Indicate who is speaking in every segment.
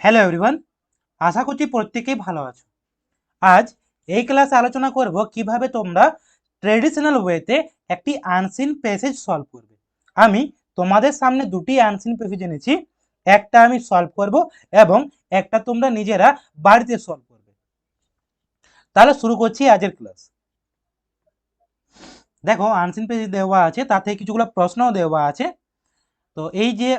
Speaker 1: Hello everyone আশা করছি প্রত্যেকেই ভালো আছো। আজ এই ক্লাসে আলোচনা করব কীভাবে তোমরা ট্রেডিশনাল ওয়েতে একটি আনসিন প্যাসেজ সলভ করবে। আমি তোমাদের সামনে দুটি আনসিন প্যাসেজ এনেছি, একটা আমি সলভ করব এবং একটা তোমরা নিজেরা বাড়িতে সলভ করবে। তাহলে শুরু করছি আজের ক্লাস দেখো আনসিন পেজ দেওয়া আছে, তাতে কিছুগুলো প্রশ্নও দেওয়া আছে। তো এই যে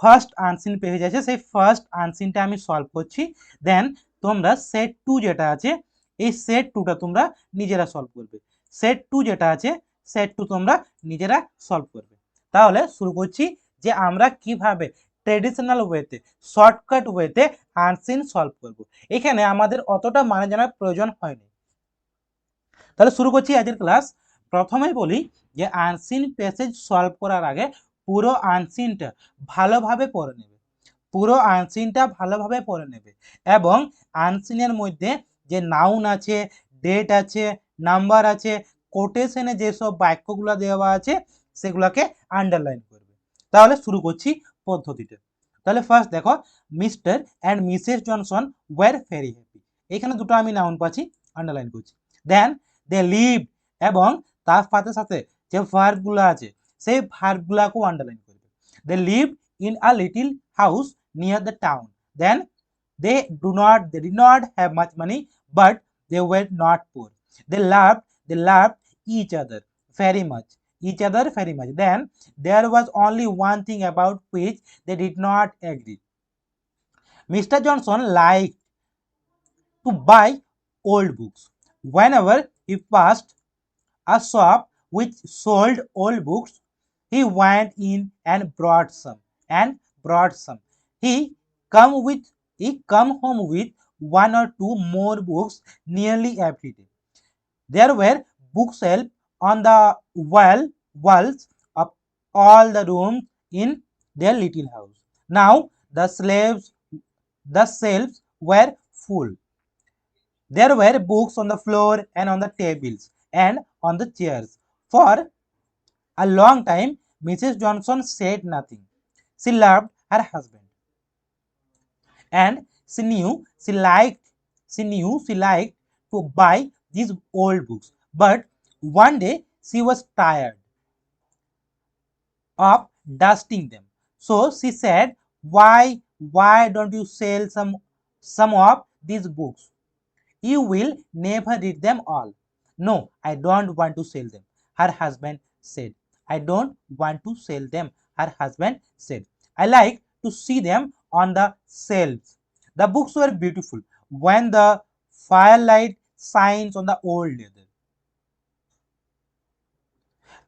Speaker 1: ফার্স্ট আনসিন পেজ আছে, সেই ফার্স্ট আনসিনটা আমি সলভ করছি। দেন তোমরা সেট টু যেটা আছে, এই সেট টুটা তোমরা নিজেরা সলভ করবে। সেট টু যেটা আছে সেট টু তোমরা নিজেরা সলভ করবে। তাহলে শুরু করছি যে আমরা কীভাবে ট্রেডিশনাল ওয়েতে শর্টকাট ওয়েতে আনসিন সলভ করব। এখানে আমাদের অতটা মানে জানার প্রয়োজন হয়নি। তাহলে শুরু করছি আজকের ক্লাস প্রথমেই বলি যে আনসিন প্যাসেজ সলভ করার আগে পুরো আনসিনটা ভালোভাবে পরে নেবে। পুরো আনসিনটা ভালোভাবে পড়ে নেবে এবং আনসিনের মধ্যে যে নাউন আছে ডেট আছে নাম্বার আছে কোটেশনে যেসব বাক্যগুলো দেওয়া আছে, সেগুলোকে আন্ডারলাইন করবে। তাহলে শুরু করছি পদ্ধতিটা তাহলে ফার্স্ট দেখো Mr and Mrs Johnson were very happy এখানে দুটো আমি নাউন পাচ্ছি আন্ডারলাইন করছি। দেন দে লিভ এবং তার সাথে সাথে যে ভার্বগুলো আছে সেই ভার্বগুলোকেও আন্ডারলাইন করবে they live in a little house near the town then they do not they did not have much money but they were not poor they love they love each other very much each other very much then there was only one thing about which they did not agree mr johnson liked to buy old books whenever he passed a shop which sold old books he went in and brought some and brought some he come with he come home with one or two more books nearly every day there were bookshelves on the wall walls of all the rooms in their little house. Now the slaves the shelves were full. There were books on the floor and on the tables and on the chairs. For a long time, Mrs. Johnson said nothing. She loved her husband. And she knew she liked she knew she liked to buy these old books. But one day she was tired of dusting them. So she said, Why why don't you sell some some of these books? You will never read them all. No, I don't want to sell them, her husband said. I don't want to sell them, her husband said. I like to see them on the shelves. The books were beautiful when the firelight shines on the old leather.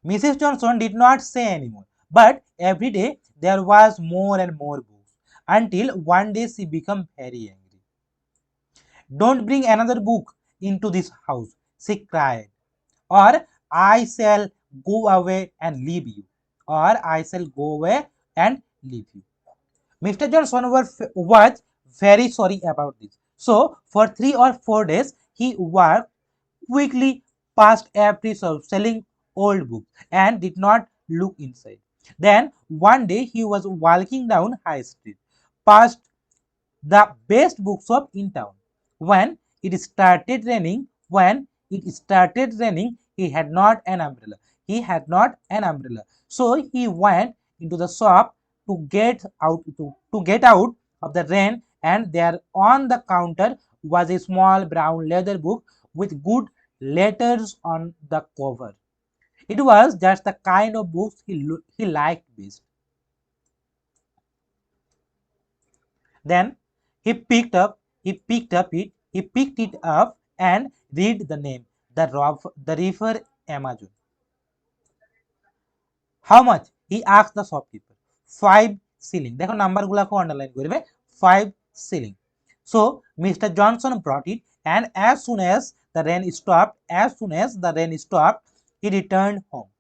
Speaker 1: Mrs. Johnson did not say anymore, but every day there was more and more books until one day she became very angry. Don't bring another book into this house, she cried, or I shall go away and leave you, or I shall go away and leave you. Mr. Johnson was, very sorry about this. So, for three or four days, he worked quickly past every shop selling old books and did not look inside. Then one day he was walking down High Street past the best bookshop in town. When it started raining, when it started raining, he had not an umbrella. He had not an umbrella. So he went into the shop to get out to, to get out of the rain and there on the counter was a small brown leather book with good letters on the cover. It was just the kind of books he, he liked best. Then he picked up, he picked up it, he picked it up and read the name, the, the river Amazon. How much? He asked the shopkeeper. Five shilling. দেখো নাম্বারগুলোকে underline করবে five shilling So Mr. Johnson brought it, and as soon as the rain stopped, as soon as the rain stopped, he returned home.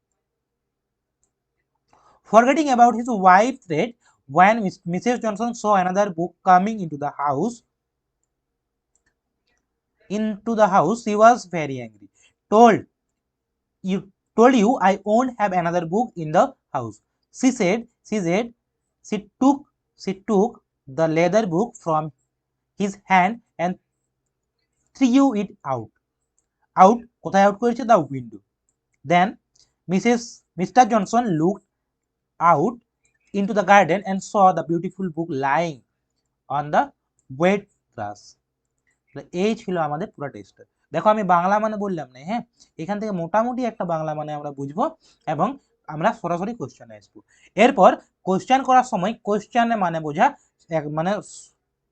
Speaker 1: Forgetting about his wife's threat, when Mrs. Johnson saw another book coming into the house, into the house, she was very angry. Told you told you I won't have another book in the house. She said, she said, she took she took the leather book from his hand and threw it out out কোথায় out করেছে the window then Mrs Mr Johnson look out into the garden and saw the beautiful book lying on the wet grass এই ছিল আমাদের পুরো test দেখো আমি বাংলা মানে বললাম না হ্যাঁ? এখান থেকে মোটামুটি একটা বাংলা মানে আমরা বুঝব এবং আমরা সরাসরি কোশ্চেনে আসব। এরপর কোশ্চেন করার সময় কোশ্চেনে মানে বোঝা মানে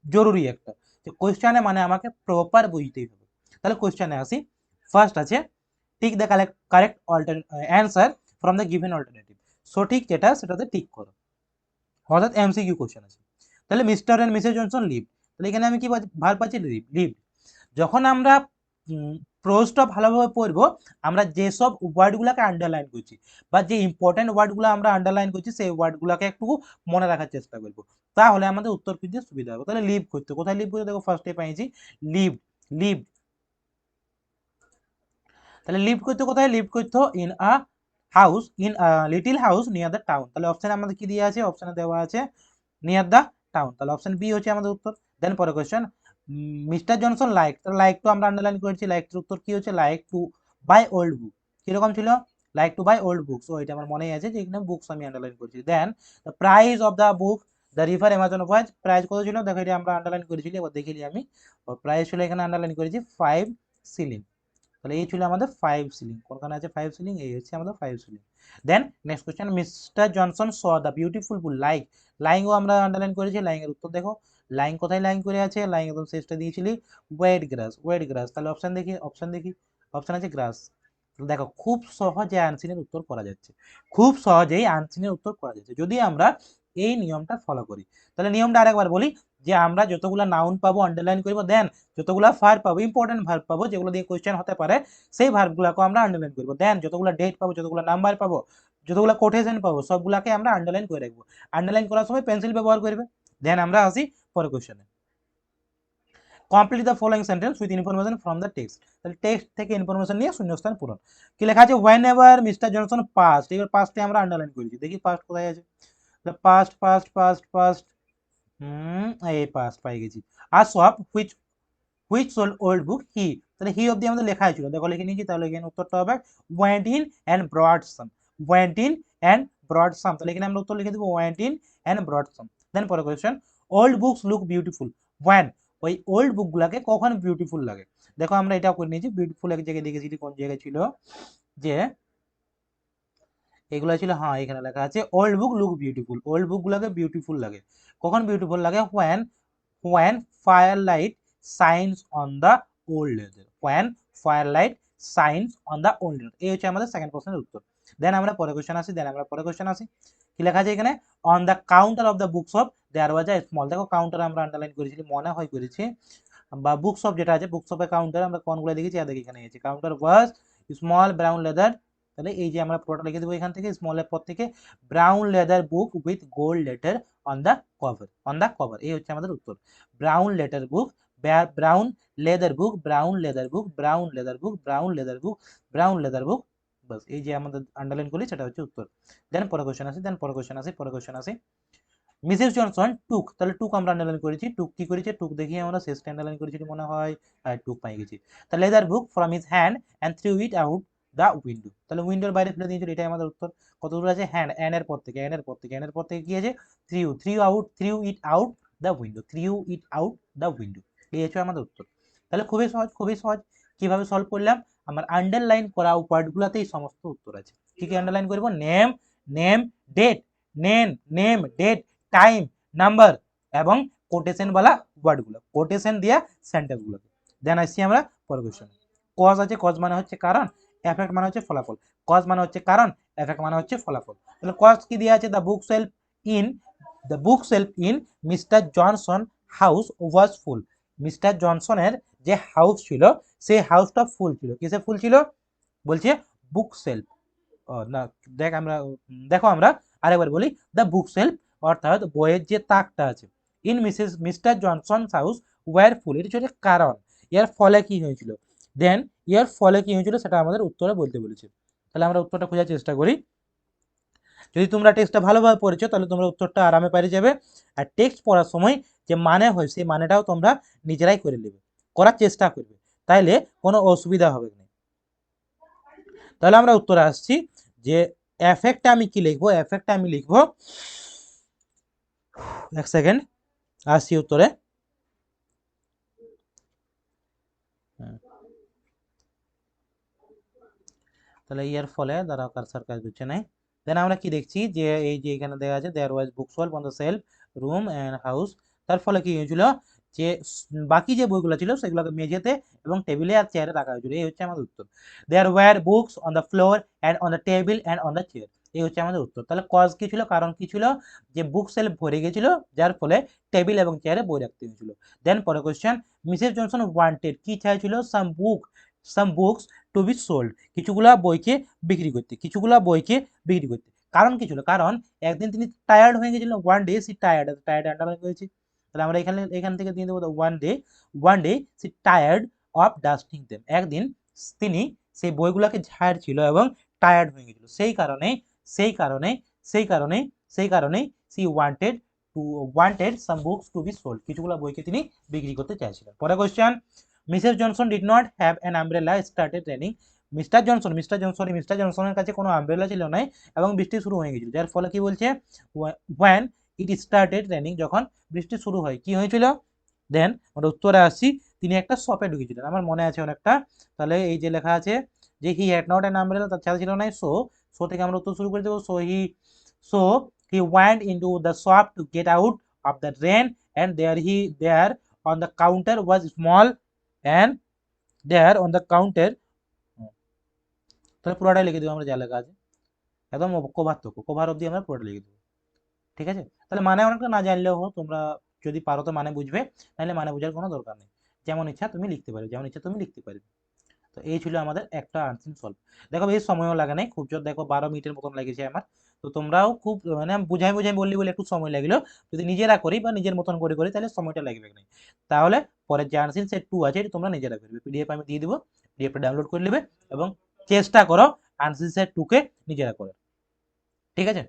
Speaker 1: জরুরি একটা। যে কোশ্চেনে মানে আমাকে প্রপার বুঝতেই হবে। তাহলে কোশ্চেনে আসি। ফার্স্ট আছে tick the correct correct alter answer from the given alternative সঠিক যেটা, সেটাতে টিক করো। অর্থাৎ এমসিকিউ কোশ্চেন আছে। তাহলে Mr and Mrs Johnson live তাহলে এখানে আমি কি ভার পাচ্ছি লিভ লিভ যখন আমরা প্রোজটা ভালোভাবে পড়ব, আমরা যেসব ওয়ার্ডগুলোকে আন্ডারলাইন করছি বা যে ইম্পর্টেন্ট ওয়ার্ডগুলো আমরা আন্ডারলাইন করছি, সেই ওয়ার্ডগুলোকে একটু মনে রাখার চেষ্টা করব। তাহলে আমাদের উত্তর খুঁজতে সুবিধা হবে। তাহলে লিভ করতে, কোথায় লিভ করতে? দেখো ফার্স্টে পাইছি লিভ লিভ তাহলে লিভ করতে কোথায়? লিভ করতে in a house in little house near the town তাহলে অপশানে আমাদের কি দিয়ে আছে? অপশানে দেওয়া আছে নিয়ার দ্য টাউন তাহলে অপশন বি হচ্ছে আমাদের উত্তর। দেন পরে কোয়েশ্চেন মিস্টার জনসন লাইক তাহলে লাইক টু আমরা আন্ডারলাইন করেছি লাইক টুর উত্তর কি হচ্ছে? Like to buy old book কীরকম ছিল? Like to buy old books ও, এটা আমার মনেই আছে যে এখানে বুকস আমি আন্ডারলাইন করেছি। Then the price of the book the refer Amazon was price কত ছিল? দেখো, এটা আমরা আন্ডারলাইন করেছিলি এবার দেখিলি আমি। প্রাইস ছিল এখানে আন্ডারলাইন করেছি ফাইভ সিলিং তাহলে এই ছিল আমাদের ফাইভ সিলিং কোনখানে আছে ফাইভ সিলিং এই হচ্ছে আমাদের five shilling then next question mister Johnson saw the beautiful bull like লাইংও আমরা আন্ডারলাইন করেছি লাইং এর উত্তর দেখো। লাইন কোথায় লাইন করে আছে? লাইন একদম শেষটা দিয়েছিলি। ওয়েট গ্রাস ওয়েট গ্রাস তাহলে অপশন দেখি অপশন দেখি। অপশন আছে গ্রাস দেখো, খুব সহজে আনসিনের উত্তর করা যাচ্ছে। খুব সহজেই আনসিনের উত্তর করা যাচ্ছে। যদি আমরা এই নিয়মটা ফলো করি, তাহলে নিয়মটা আরেকবার বলি, যে আমরা যতগুলো নাউন পাবো আন্ডারলাইন করব দেন যতগুলো ভার্ব পাবো ইম্পর্টেন্ট ভার্ব পাবো, যেগুলো দিয়ে কোয়েশ্চেন হতে পারে, সেই ভার্বগুলোকে আমরা আন্ডারলাইন করব। দেন যতগুলো ডেট পাবো, যতগুলো নাম্বার পাবো, যতগুলো কোটেশন পাবো, সবগুলোকে আমরা আন্ডারলাইন করে রাখব। আন্ডারলাইন করার সময় পেন্সিল ব্যবহার করবে। দেন আমরা আসি পরের কোশ্চেনে complete the following sentence with information from the text তাহলে টেক্সট থেকে ইনফরমেশন নিয়ে শূন্যস্থান পূরণ। কি লেখা আছে? Whenever mister Johnson past এবার পাস্টে আমরা আন্ডারলাইন করেছি। দেখি পাস্ট কোথায় আছে? পাস্ট পাস্ট পাস্ট পাস্ট এই পাস্ট পাই গেছি। আর সব which which sold old book he তাহলে হি অব্দি আমাদের লেখা ছিল। দেখো লিখে নিয়েছি, তাহলে এখানে উত্তরটা হবে went in and brought some went in and brought some তাহলে এখানে আমরা উত্তর লিখে দেবো went in and brought some then পরে question old books look beautiful one ওই ওল্ড বুকগুলোকে কখন বিউটিফুল লাগে? দেখো আমরা এটাও করে নিয়েছি। বিউটিফুল এক জায়গায় দেখেছি কোন জায়গায় ছিল? যে এগুলো ছিল হ্যাঁ এখানে লেখা আছে old book look beautiful old বুকগুলোকে beautiful লাগে। কখন বিউটিফুল লাগে? When when fire light shines on the old leather when fire light shines on the old leather এই হচ্ছে আমাদের সেকেন্ড কোশ্চেনের উত্তর। দেন আমরা পরে কোশ্চেন আসি দেন আমরা পরে কোশ্চেন আসি। কি লেখা আছে এখানে? On the counter of the books of there was small দেখো কাউন্টার আমরা আন্ডারলাইন করেছি, মনে হয় করেছি। বা বুকস অফ যেটা আছে বুকস অফের কাউন্টার আমরা কোনগুলো লিখেছি? আর দেখি এখানে আছে counter was small brown leather তাহলে এই যে আমরা পুরোটা লিখে দেবো এখান থেকে স্মলের পর থেকে brown leather book with gold letter on the cover on the cover এই হচ্ছে আমাদের উত্তর। Brown letter book brown leather book brown leather book brown leather book brown leather book brown leather book বাস এই যে আমাদের আন্ডারলাইন করি সেটা হচ্ছে উত্তর। দেন পরে কোশ্চেন আসি দেন পরে কোশ্চেন আসি পরে কোশ্চেন আসি। মিসেস জনসন টুক তাহলে টুক আমরা আন্ডারলাইন করেছি। টুক কি করেছে? টুক দেখিয়ে আমরা শেষটা আন্ডারলাইন করেছি মনে হয় টুক পাই গেছি। তাহলে leather book from his hand and threw it out the window তাহলে উইন্ডোর বাইরে ফেলে দিয়েছিল, এটাই আমাদের উত্তর। কত দূর আছে? হ্যান্ড অ্যান এর পর থেকে অ্যান এর পর থেকে অ্যান এর পর থেকে কি আছে? Threw threw out threw it out the window threw it out the window এই হচ্ছে আমাদের উত্তর। তাহলে খুবই সহজ খুবই সহজ। কীভাবে সলভ করলাম? আমার আন্ডারলাইন করা ওয়ার্ডগুলোতেই সমস্ত উত্তর আছে। কি কি আন্ডারলাইন করব name name date name name date time number এবং কোটেশন वाला ওয়ার্ডগুলো কোটেশন দিয়া সেন্টেন্সগুলোকে দেন আসছি আমরা পরের কোশ্চেন কজ আছে কজ মানে হচ্ছে কারণ এফেক্ট মানে হচ্ছে ফলাফল। কজ মানে হচ্ছে কারণ এফেক্ট মানে হচ্ছে ফলাফল। তাহলে কজ কি দেওয়া আছে? The bookshelf in the bookshelf in mister Johnson house was full mister জনসনের যে হাউস ছিল, সেই হাউসটা ফুল ছিল। কিসে ফুল ছিল? বলছে বুক সেলফ না, দেখ আমরা, দেখো আমরা আরেকবার বলি, দ্য বুক সেলফ অর্থাৎ বইয়ের যে তাকটা আছে। In missus, mister Johnson house were full. এটা হচ্ছে কারণ। এর ফলে কি হয়েছিল? দেন, এর ফলে কি হয়েছিল সেটা আমাদের উত্তরে বলতে বলেছে। তাহলে আমরা উত্তরটা খোঁজার চেষ্টা করি। যদি তোমরা টেক্সটটা ভালোভাবে পড়েছো, তাহলে তোমরা উত্তরটা আরামে পেরে যাবে। আর টেক্সট পড়ার সময় যে মানে হয়, সেই মানেটাও তোমরা নিজেরাই করে নেবে। করার চেষ্টা করবে। তাইলে কোনো অসুবিধা হবে না। তাহলে আমরা উত্তরে আসছি যে এফেক্টটা আমি কি লিখব? এফেক্টটা আমি লিখব, এক সেকেন্ড আসছি উত্তরে। তাহলে ইয়ার ফলে দ্বারা কারসার কাজ করছে নাই দেন আমরা কি দেখছি যে, এই যে এখানে দেখা আছে there was book sold on the shelf room and house তার ফলে কি হয়েছিল যে, বাকি যে বইগুলো ছিল সেগুলোকে মেঝেতে এবং টেবিলে আর চেয়ারে রাখা হয়েছিল। এই হচ্ছে আমাদের উত্তর। There were books on the floor and on the table and on the chair এই হচ্ছে আমাদের উত্তর। তাহলে কজ কি ছিল? কারণ কি ছিল? যে বুক সেলফ ভরে গেছিল, যার ফলে টেবিল এবং চেয়ারে বই রাখতে হয়েছিল। দেন পরে কোয়েশ্চেন মিসেস জনসন ওয়ান্টেড কি চাইছিল? Some book some books to be sold কিছুগুলা বইকে বিক্রি করতে, কিছুগুলা বইকে বিক্রি করতে। কারণ কি ছিল? কারণ একদিন তিনি টায়ার্ড হয়ে গেছিল one day she tired tired underline করেছি তাহলে আমরা এখানে, এখান থেকে দিয়ে দেবো one day one day she tired of dusting them একদিন তিনি সেই বইগুলোকে ঝাড় ছিল এবং টায়ার্ড হয়ে গেছিল। সেই কারণে সেই কারণে সেই কারণে সেই কারণে she wanted to wanted some books to be sold কিছুগুলো বইকে তিনি বিক্রি করতে চাইছিলেন। পরে question missus Johnson did not have an umbrella started raining mister Johnson mister Johnson mister জনসনের কাছে কোনো আমব্রেলা ছিল না এবং বৃষ্টি শুরু হয়ে গেছিল। যার ফলে কি বলছে? ওয়ান ইট স্টার্টেড রেনিং যখন বৃষ্টি শুরু হয়, কি হয়েছিল? দেন আমরা উত্তরে আসছি, তিনি একটা শপে ঢুকেছিলেন। আমার মনে আছে অনেকটা। তাহলে এই যে লেখা আছে যে he had not an umbrella তার ছাড়া ছিল না সো সো থেকে আমরা উত্তর শুরু করে দেবো। So he so he want into the shop to get out of the rain and there he there on the counter was small and there on the counter তাহলে পুরোটাই লিখে দেবো আমরা যা লেখা আছে। একদম কভার তো কভার অবধি আমরা পুরোটা লিখে দেবো। ঠিক আছে? তাহলে মানে অনেকটা না জানলেও হোক, তোমরা যদি পারো তো মানে বুঝবে, নাহলে মানে বোঝার কোনো দরকার নেই। যেমন ইচ্ছা তুমি লিখতে পারবে যেমন ইচ্ছা তুমি লিখতে পারবে। তো এই ছিল আমাদের একটা আনসিন সলভ দেখো বেশি সময়ও লাগে নাই, খুব জোর দেখো বারো মিনিটের মতন লেগেছে আমার। তো তোমরাও খুব মানে বুঝাই বুঝাই বললি বলে একটু সময় লাগল। যদি নিজেরা করি বা নিজের মতন করে করি, তাহলে সময়টা লাগবে না তাহলে পরে যে আনসিন সেট টু আছে, এটা তোমরা নিজেরা করবে। পিডিএফ আমি দিয়ে দিব। পিডিএফটা ডাউনলোড করে নেবে এবং চেষ্টা করো আনসিন সেট টুকে নিজেরা করো ঠিক আছে?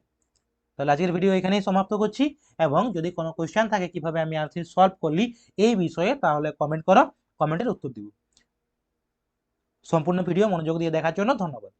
Speaker 1: তাহলে আজকের ভিডিও এখানেই সমাপ্ত করছি এবং যদি কোনো কোয়েশ্চেন থাকে কীভাবে আমি আনসিন সলভ করলি এই বিষয়ে, তাহলে কমেন্ট করো কমেন্টের উত্তর দিব। সম্পূর্ণ ভিডিও মনোযোগ দিয়ে দেখার জন্য ধন্যবাদ।